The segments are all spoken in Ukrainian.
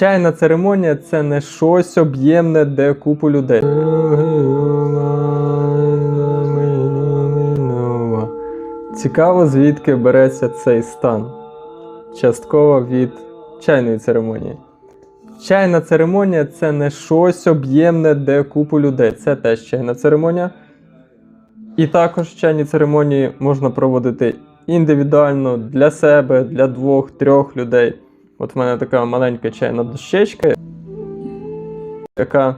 Чайна церемонія це не щось об'ємне, де купу людей. Цікаво, звідки береться цей стан. Частково від чайної церемонії. Чайна церемонія це не щось об'ємне, де купу людей. Це теж чайна церемонія. І також чайні церемонії можна проводити індивідуально для себе, для двох, трьох людей. От в мене така маленька чайна дощечка, яка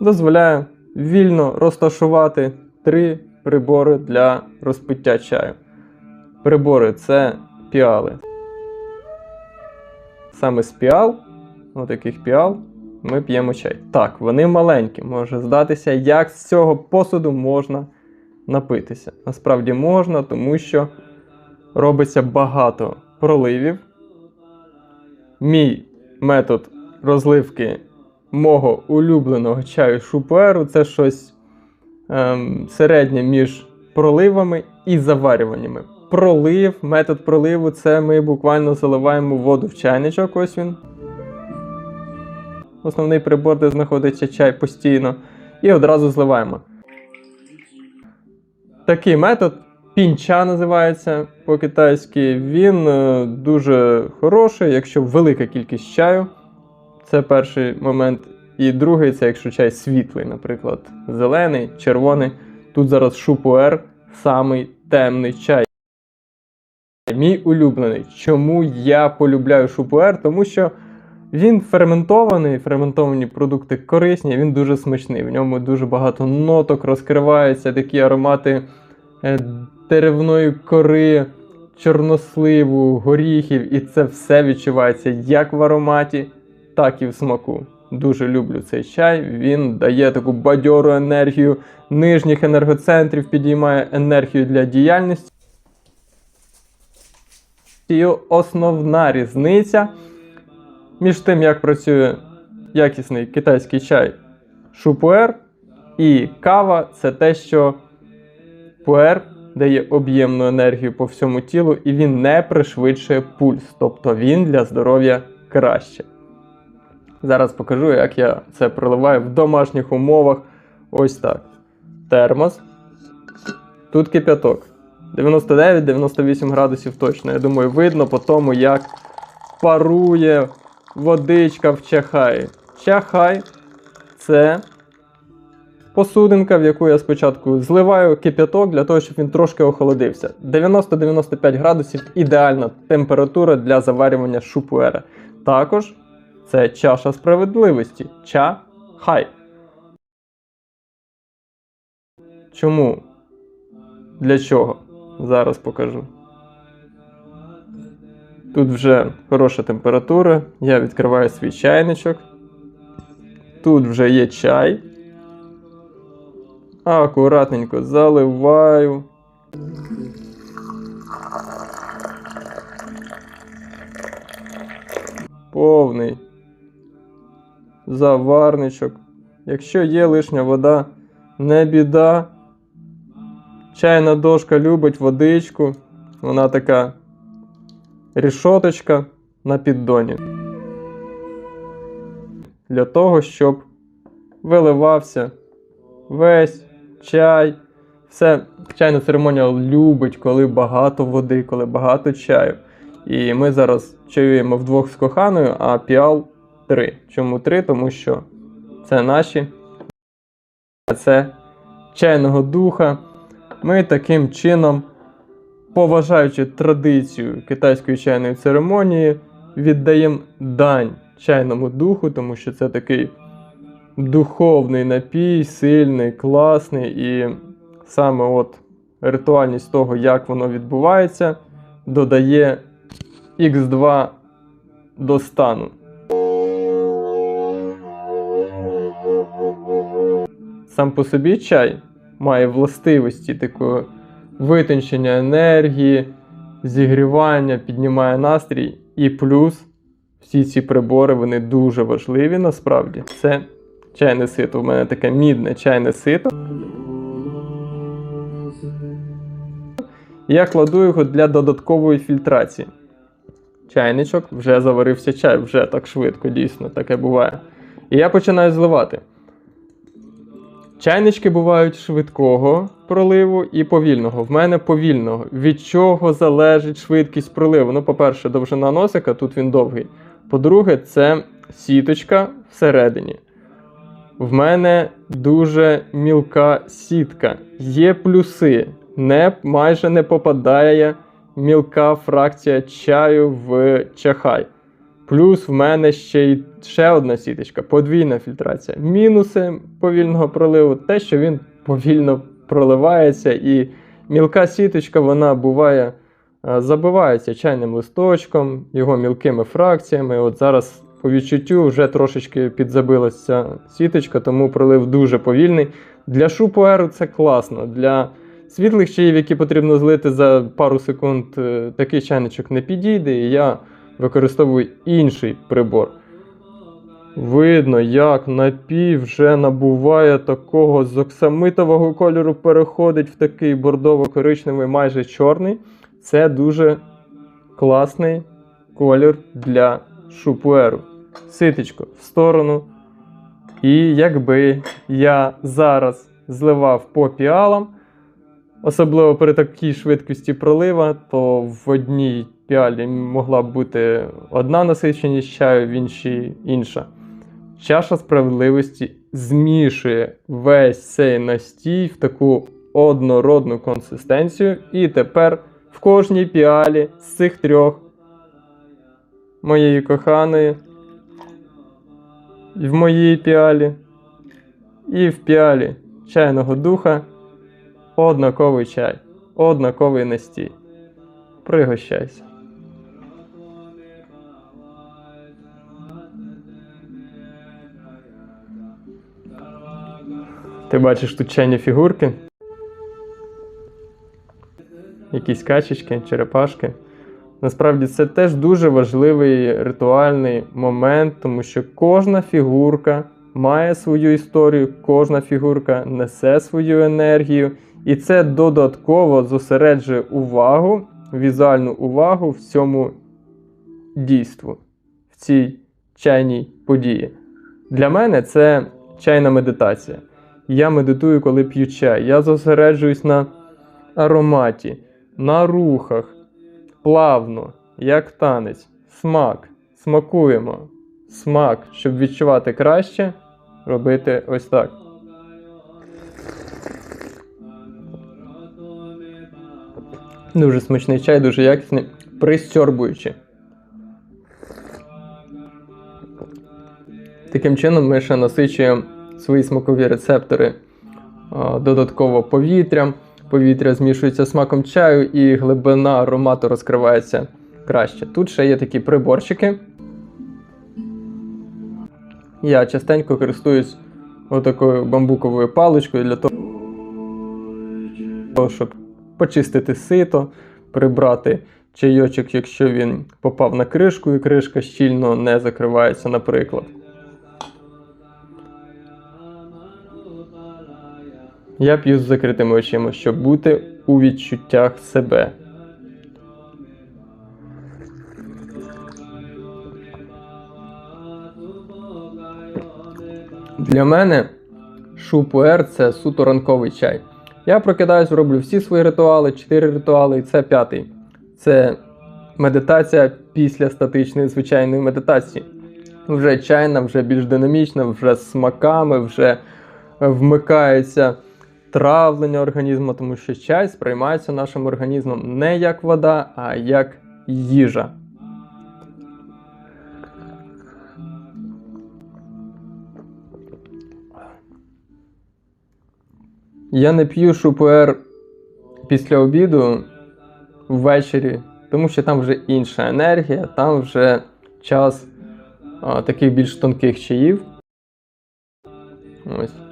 дозволяє вільно розташувати три прибори для розпиття чаю. Прибори це піали. Саме з піал, от таких піал, ми п'ємо чай. Так, вони маленькі, може здатися, як з цього посуду можна напитися. Насправді можна, тому що робиться багато проливів. Мій метод розливки мого улюбленого чаю шупуеру це щось ем, середнє між проливами і заварюваннями. Пролив, метод проливу це ми буквально заливаємо воду в чайничок. Ось він. Основний прибор, де знаходиться чай постійно, і одразу зливаємо. Такий метод пінча називається по-китайськи. Він е, дуже хороший, якщо велика кількість чаю. Це перший момент. І другий це якщо чай світлий, наприклад, зелений, червоний. Тут зараз шупуер, самий темний чай. Мій улюблений. Чому я полюбляю шупуер? Тому що він ферментований, ферментовані продукти корисні, він дуже смачний. В ньому дуже багато ноток розкриваються, такі аромати е, деревної кори, чорносливу, горіхів, і це все відчувається як в ароматі, так і в смаку. Дуже люблю цей чай. Він дає таку бадьору енергію нижніх енергоцентрів, підіймає енергію для діяльності. І основна різниця між тим, як працює якісний китайський чай шупуер і кава, це те, що пуер дає об'ємну енергію по всьому тілу і він не пришвидшує пульс, тобто він для здоров'я краще. Зараз покажу, як я це проливаю в домашніх умовах. Ось так. Термос. Тут кип'яток. 99-98 градусів точно. Я думаю, видно по тому, як парує водичка в чахаї. Чахай це посудинка, в яку я спочатку зливаю кип'яток для того, щоб він трошки охолодився. 90-95 градусів ідеальна температура для заварювання шупуера. Також це чаша справедливості. Ча-хай. Чому? Для чого? Зараз покажу. Тут вже хороша температура. Я відкриваю свій чайничок. Тут вже є чай. Акуратненько заливаю. Повний заварничок. Якщо є лишня вода, не біда. Чайна дошка любить водичку. Вона така рішоточка на піддоні. Для того, щоб виливався весь чай. Все, чайна церемонія любить, коли багато води, коли багато чаю. І ми зараз чаюємо вдвох з коханою, а піал три. Чому три? Тому що це наші, це чайного духа. Ми таким чином, поважаючи традицію китайської чайної церемонії, віддаємо дань чайному духу, тому що це такий духовний напій, сильний, класний. І саме от ритуальність того, як воно відбувається, додає Х2 до стану. Сам по собі чай має властивості такого витончення енергії, зігрівання, піднімає настрій. І плюс всі ці прибори вони дуже важливі насправді. Це чайне сито. У мене таке мідне чайне сито. Я кладу його для додаткової фільтрації. чайничок, вже заварився чай, вже так швидко, дійсно, таке буває. І я починаю зливати. Чайнички бувають швидкого проливу і повільного. В мене повільного. Від чого залежить швидкість проливу? Ну, по-перше, довжина носика, тут він довгий. По-друге, це сіточка всередині. В мене дуже мілка сітка. Є плюси. Не, майже не попадає мілка фракція чаю в чахай. Плюс в мене ще й ще одна сіточка, подвійна фільтрація. Мінуси повільного проливу те, що він повільно проливається, і мілка сіточка вона буває, е, забивається чайним листочком, його мілкими фракціями. От зараз по відчуттю вже трошечки підзабилася сіточка, тому пролив дуже повільний. Для шупуеру це класно. Для світлих чаїв, які потрібно злити за пару секунд, е, такий чайничок не підійде. І я використовую інший прибор. Видно, як напій вже набуває такого з оксамитового кольору, переходить в такий бордово-коричневий, майже чорний. Це дуже класний колір для шупуеру. Ситечко в сторону. І якби я зараз зливав по піалам, особливо при такій швидкості пролива, то в одній піалі могла б бути одна насиченість чаю, в іншій інша. Чаша справедливості змішує весь цей настій в таку однородну консистенцію. І тепер в кожній піалі з цих трьох моєї коханої, і в моїй піалі, і в піалі чайного духа однаковий чай, однаковий настій. Пригощайся. Ти бачиш тут чайні фігурки. Якісь качечки, черепашки. Насправді це теж дуже важливий ритуальний момент, тому що кожна фігурка має свою історію, кожна фігурка несе свою енергію, і це додатково зосереджує увагу, візуальну увагу в цьому дійству, в цій чайній події. Для мене це чайна медитація. Я медитую, коли п'ю чай. Я зосереджуюсь на ароматі, на рухах, плавно, як танець, смак. Смакуємо. Смак, щоб відчувати краще, робити ось так. Дуже смачний чай, дуже якісний, пристьорбуючи. Таким чином ми ще насичуємо свої смакові рецептори додатково повітрям. Повітря змішується смаком чаю і глибина аромату розкривається краще. Тут ще є такі приборчики. Я частенько користуюсь отакою бамбуковою паличкою для того, щоб почистити сито, прибрати чайочок, якщо він попав на кришку і кришка щільно не закривається, наприклад. Я п'ю з закритими очима, щоб бути у відчуттях себе. Для мене шупуер це суто ранковий чай. Я прокидаюсь, роблю всі свої ритуали, 4 ритуали, і це п'ятий. Це медитація після статичної звичайної медитації. Вже чайна, вже більш динамічна, вже з смаками, вже вмикається травлення організму, тому що чай сприймається нашим організмом не як вода, а як їжа. Я не п'ю шупуер після обіду ввечері, тому що там вже інша енергія, там вже час а, таких більш тонких чаїв. Ось.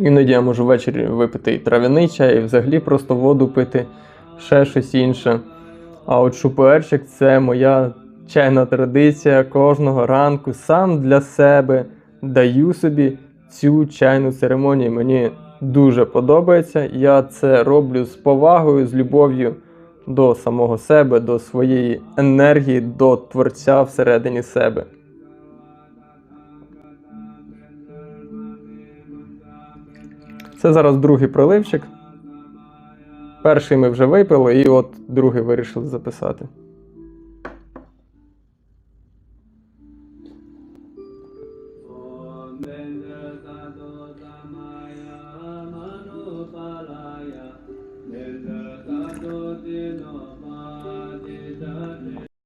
Іноді я можу ввечері випити і трав'яний чай, і взагалі просто воду пити, ще щось інше. А от шупуерчик це моя чайна традиція кожного ранку. Сам для себе даю собі цю чайну церемонію. Мені дуже подобається. Я це роблю з повагою, з любов'ю до самого себе, до своєї енергії, до творця всередині себе. Це зараз другий проливчик. Перший ми вже випили, і от другий вирішили записати.